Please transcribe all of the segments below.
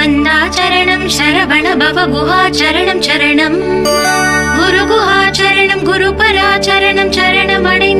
ஸ்கந்தாச்சரணம் சரவண பவ குஹாச்சரணம் சரணம். குரு குஹாச்சரணம் குரு பராச்சரணம் சரணம் அடைந்த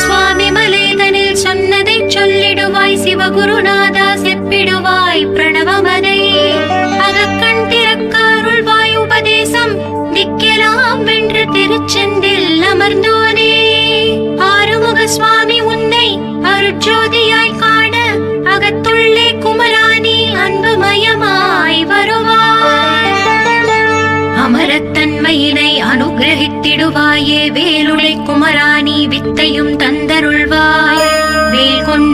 சிவகுருநாதா செப்பிடுவாய் பிரணவமதை. அகக்கண் திறக்க அருள்வாய் உபதேசம் திக்கெலாம் வென்று திருச்செந்தில் அமர்ந்தோனே. ஆறுமுக சுவாமி உன்னை அருட்சோதியாய் காண அகத்துள்ளே குமராணி அன்புமயமாய் வருவாய். அமரத்தன்மையினை அனுகிரகித்திடுவாயே வேலுடை குமராணி வித்தையும் தந்தருள்வாய்.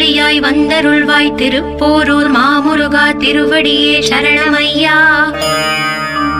உள்ளொளியாய் வந்தருள்வாய் திருப்போரூர் மாமுருகா திருவடியே சரணமையா.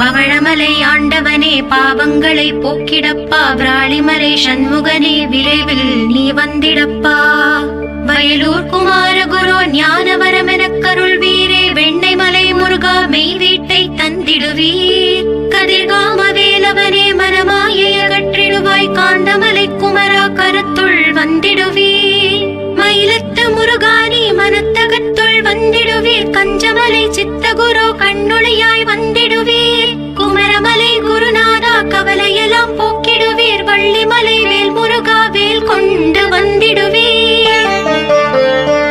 பவழமலை ஆண்டவனே பாவங்களை போக்கிடப்பா. விராளிமலை சண்முகனே விரைவில் நீ வந்திடப்பா. வயலூர் குமாரகுரு ஞானவரமெனக் கருள்வீரே. வெண்ணை மலை முருகா மெய் வீட்டை தந்திடுவீர். கதிர்காம வேலவனே மனமாயை அகற்றிடுவாய் காந்தமலை குமரா கருத்துள் வந்திடுவீர். மயிலத்து முருகானி மனத்தகத்துள் வந்திடுவீர் கஞ்சமலை சித்தகுரு கண்ணுளியாய் வந்திடுவீர் குமரமலை குருநாதா கவலையெல்லாம் போக்கிடுவீர். வள்ளிமலை வேல் முருகா வேல் கொண்டு வந்திடுவீர்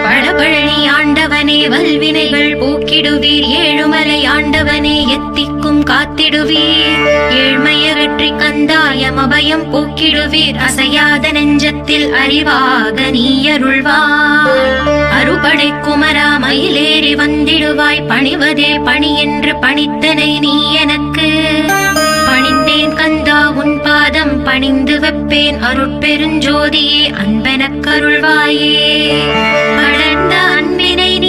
பழபழனி ஆண்டவனே வல்வினைகள் போக்கிடுவீர். ஏழுமலை ஆண்டவனே எத்தி எத்திக்கும் காத்திடுவீர். ஏழ்மையகற்றி கந்தாயம் அபயம் போக்கிடுவீர். அசையாத நெஞ்சத்தில் அறிவாக நீயருள்வார் அறுபடை குமரா மயிலேறி வந்திடுவாய். பணிவதே பணி என்று பணித்தனை நீ எனக்கு. பணிந்தேன் கந்தா உன் பாதம் பணிந்து வைப்பேன். அருட்பெருஞ்சோதியே அன்பெனக் கருள்வாயே. வளர்ந்த அன்பினை நீ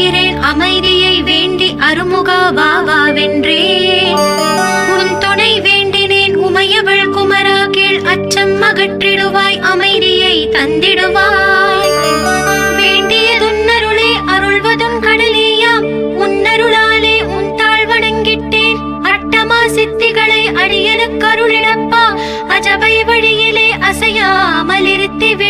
நிற்கிறேன் அமைதியை வேண்டி அருமுகா வாவா வென்றேன் உன் துணை வேண்டினேன். உமையவள் குமரா கீழ் அச்சம் அகற்றிடுவாய். அமைதியை தந்திடுவாய். வேண்டியதுன்னருளே அருள்வதும் கடலேயாம். உன்னருளாலே உன் தாழ் வணங்கிட்டேன் அட்டமா சித்திகளை அடியனுக்கு அருளிடப்பா அஜபை வழியிலே அசையாமல் இருத்திவே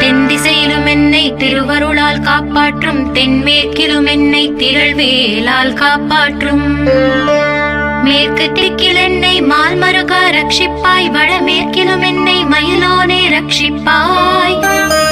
தென் திசையிலும் என்னை திருவருளால் காப்பாற்றும் தென்மேற்கிலும் என்னை திரள்வேலால் காப்பாற்றும். மேற்கு திக்கில் என்னை மால்மருகா ரட்சிப்பாய் வடமேற்கிலும் என்னை மயிலோனே ரட்சிப்பாய்.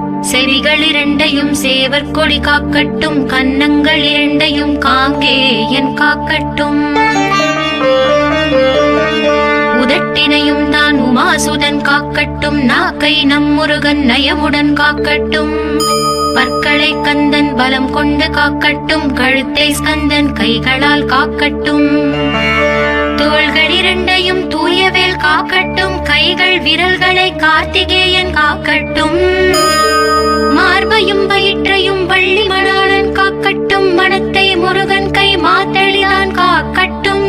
செவிகள் இரண்டையும் சேவர் கொடி காக்கட்டும் கன்னங்கள் இரண்டையும் காங்கேயன் காக்கட்டும். உதட்டினையும் தான் உமாசுதன் காக்கட்டும் நாக்கை நம்முருகன் நயவுடன் நயமுடன் காக்கட்டும். பற்களை கந்தன் பலம் கொண்டு காக்கட்டும் கழுத்தை ஸ்கந்தன் கைகளால் காக்கட்டும். தோள்கள் இரண்டையும் தூயவேல் காக்கட்டும் கைகள் விரல்களை கார்த்திகேயன் காக்கட்டும். மார்பையும் வயிற்றையும் வள்ளி மணாளன் காக்கட்டும். மனத்தை முருகன் கை மாத்தளிதான் காக்கட்டும்.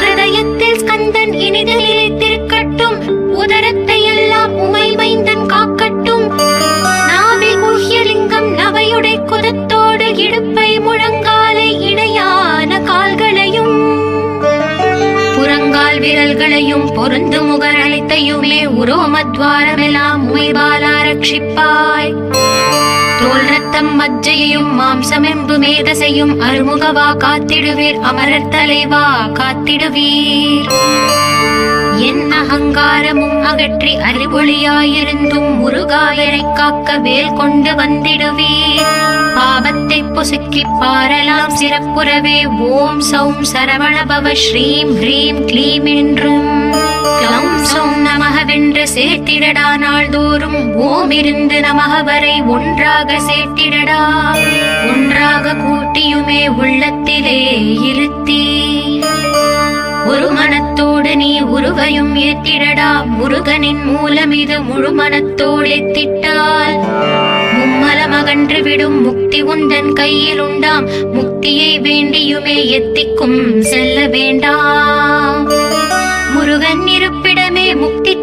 ஹிருதயத்தில் ஸ்கந்தன் இனிதில் திருக்கட்டும் உதரத்தை எல்லாம் உமை மைந்தன் காக்கட்டும். நாவில் முஹ்யலிங்கம் நவையுடை குதத்தோடு இடுப்பை முழங்காலை இணையான கால்களையும் புறங்கால் விரல்களையும் பொருந்தும் உரோமத்வாரமெல்லாம் உமைபாலா ரட்சிப்பாய் தோல் ரத்தம் மஜ்ஜையையும் மாம்சமெம்பு மேதசையும் அருமுகவா காத்திடுவீர் அமரர் தலைவா காத்திடுவீர். என் அகங்காரமும் அகற்றி அறிவொளியாயிருந்தும் முருகாயனைக் காக்க வேல் கொண்டு வந்திடுவீர். பாவத்தை பொசுக்கி பாரலாம் சிறப்புறவே ஓம் சௌம் சரவணபவ ஸ்ரீம் ஹ்ரீம் க்ளீம் என்றும் ஒன்றென்று சேர்த்திடடா நாள்தோறும். ஓமிருந்து நமகவரை ஒன்றாக சேர்த்திடடா. ஒன்றாக கூட்டியுமே உள்ளத்திலே இருத்தி. ஒரு மனத்தோடு நீ உருவையும் ஏற்றிடடா. முருகனின் மூலம் இது முழு மனத்தோடு எத்திட்டால். மும்மலம் அகன்று விடும் முக்தி உந்தன் கையில் உண்டாம். முக்தியை வேண்டியுமே எத்திக்கும் செல்ல வேண்டாம். முருகன் இருப்பிடமே முக்தி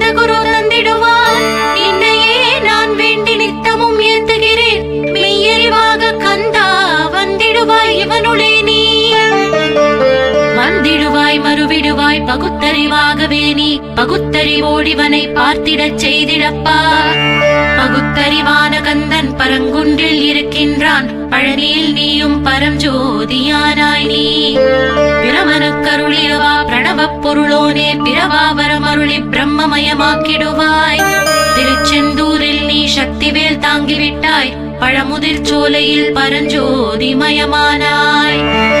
வந்திடுவாய் மறுவிடுவாய் பகுத்தறிவாகவே நீ. பகுத்தறிவோடிவனை பார்த்திடச் செய்திடப்பா. பகுத்தறிவான கந்தன் பரங்குன்றில் இருக்கின்றான். பழனியில் நீயும் பரஞ்சோதியானாய் நீ. பிரமனுக்கருளியவா பிரணவப் பொருளோனே பிரவாவரம் அருளி பிரம்மமயமாக்கிடுவாய். திருச்செந்தூரில் நீ சக்திவேல் தாங்கிவிட்டாய். பழமுதிர் சோலையில் பரஞ்சோதிமயமானாய்.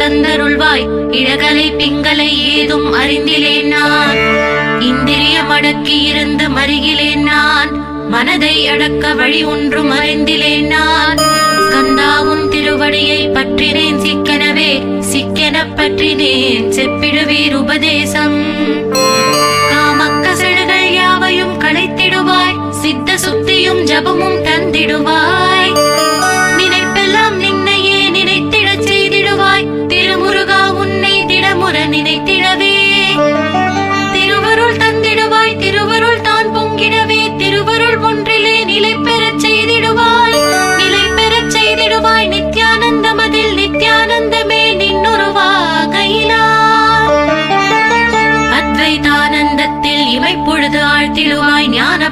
தந்தருள்வாய். இழகலை பிங்களை ஏதும் அறிந்திலேன் நான். இந்திரியம் அடக்கி இருந்து மருகிலேன் நான். மனதை அடக்க வழி ஒன்றும் அறிந்திலேன் நான். கந்தாவும் திருவடியை பற்றினேன் சிக்கனவே சிக்கென பற்றினேன் செப்பிடுவீர் உபதேசம். காமக்கசடுகள் யாவையும் களைத்திடுவாய் சித்த சுத்தியும் ஜபமும் தந்திடுவாய்.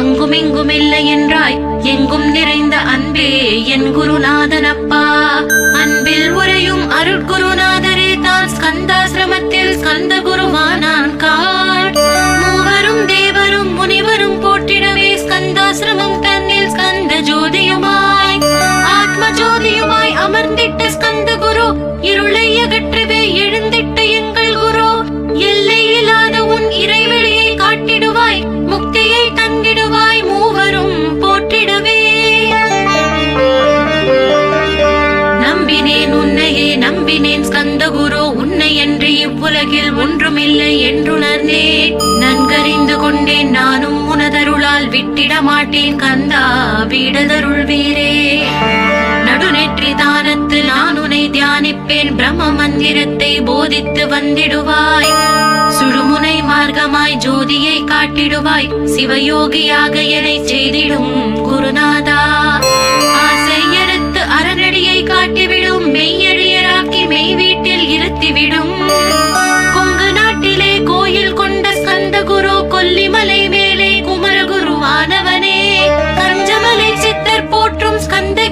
இடம் அங்கும் இங்கும் இல்லை என்றாய். எங்கும் நிறைந்த அன்பே என் குருநாதன் அப்பா அன்பில் உரையும் அருட்குருநாதரே தான் ஸ்கந்தாசிரமத்தில் ஸ்கந்த வீடதருள் வீரே நடுநெற்றி தானத்து நான் உனை தியானிப்பேன். பிரம்ம மந்திரத்தை போதித்து வந்திடுவாய். சுழுமுனை மார்க்கமாய் ஜோதியை காட்டிடுவாய். சிவயோகியாக என்னை செய்திடும் குருநாதா. ஆசை அறநடியை காட்டிவிடும். மெய்யழியராக்கி மெய் வீட்டில் இருத்திவிடும்.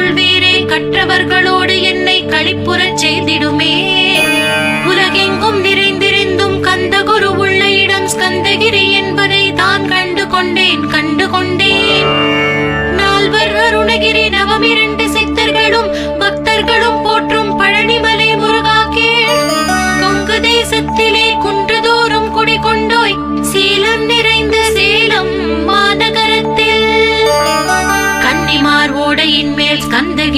உள்ளம் அருள் கற்றவர்களோடு என்னை களிப்புறச் செய்திடுமே. உலகெங்கும் நிறைந்திருந்தும் கந்த குரு உள்ள இடம் ஸ்கந்தகிரி என்பதை தான் கண்டு கொண்டேன் கண்டு கொண்டேன். நால்வர் அருணகிரி நவமிரண்டு சித்தர்களும் பக்தர்களும்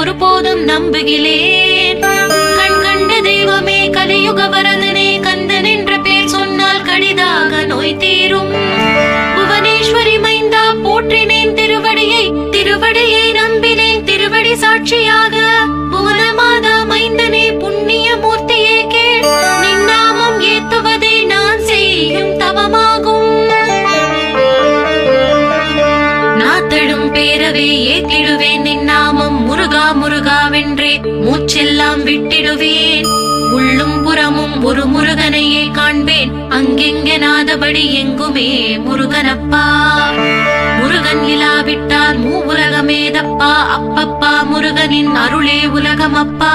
ஒருபோதும் நம்புகிறேன். எங்கெனாதபடி எங்குமே முருகனப்பா. முருகன் இலாவிட்டால் மூவுலகமேதப்பா. அப்பப்பா முருகனின் அருளே உலகமப்பா.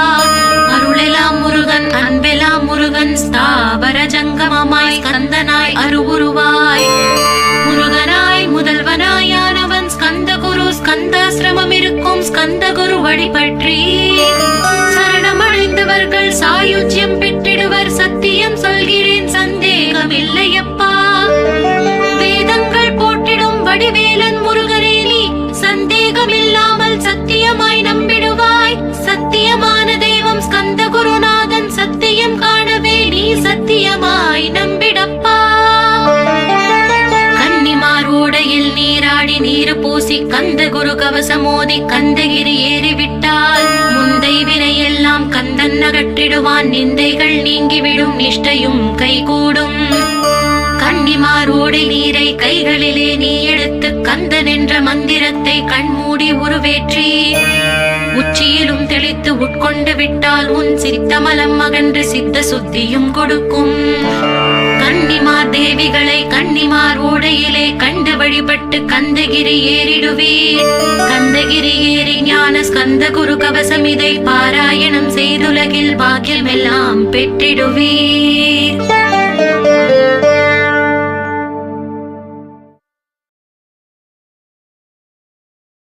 அருளெலாம் முருகன் அன்பெலாம் முருகன் ஸ்தாவர ஜங்கமமாய் கந்தனாய் அருவுருவாய். முருகனாய் முதல்வனாயானவன் ஸ்கந்த குரு ஸ்கந்தாசிரமம் இருக்கும் ஸ்கந்த குரு வழிபற்றி. சரணமடைந்தவர்கள் சாயுஜ்யம் பெற்றிடுவர் சத்தியம் சொல்கிறேன் வடிவேலன் முருகனே நீ சந்தேகமில்லாமல் சத்தியமாய் நம்பிடுவாய். சத்தியமான தெய்வம் ஸ்கந்த குருநாதன் சத்தியம் காணவே நீ சத்தியமாய் நம்பிடப்பா. கன்னிமாரோடையில் நீராடி நீர் பூசி கந்த குரு கவசமோதி கந்தகிரி ஏறிவிட்டால் முந்தை வினையெல்லாம் கந்தன் அகற்றிடுவான் நிந்தைகள் நீங்கிவிடும் நிஷ்டையும் கைகூடும். கன்னிமார் நீரை கைகளிலே நீ கந்தன் என்ற மந்திரத்தை கண்மூடி உருவேற்றி உச்சியிலும் தெளித்து உட்கொண்டு விட்டால் உன் சித்தமலம் மகன்று சித்த சுத்தியும் கொடுக்கும். கன்னிமார் தேவிகளை கன்னிமார் ஓடையிலே கண்டு வழிபட்டு கந்தகிரி ஏறிடுவீர். கந்தகிரி ஏறி ஞான ஸ்கந்த குரு கவசம் இதை பாராயணம் செய்துலகில் பாக்கியமெல்லாம் பெற்றிடுவீர்.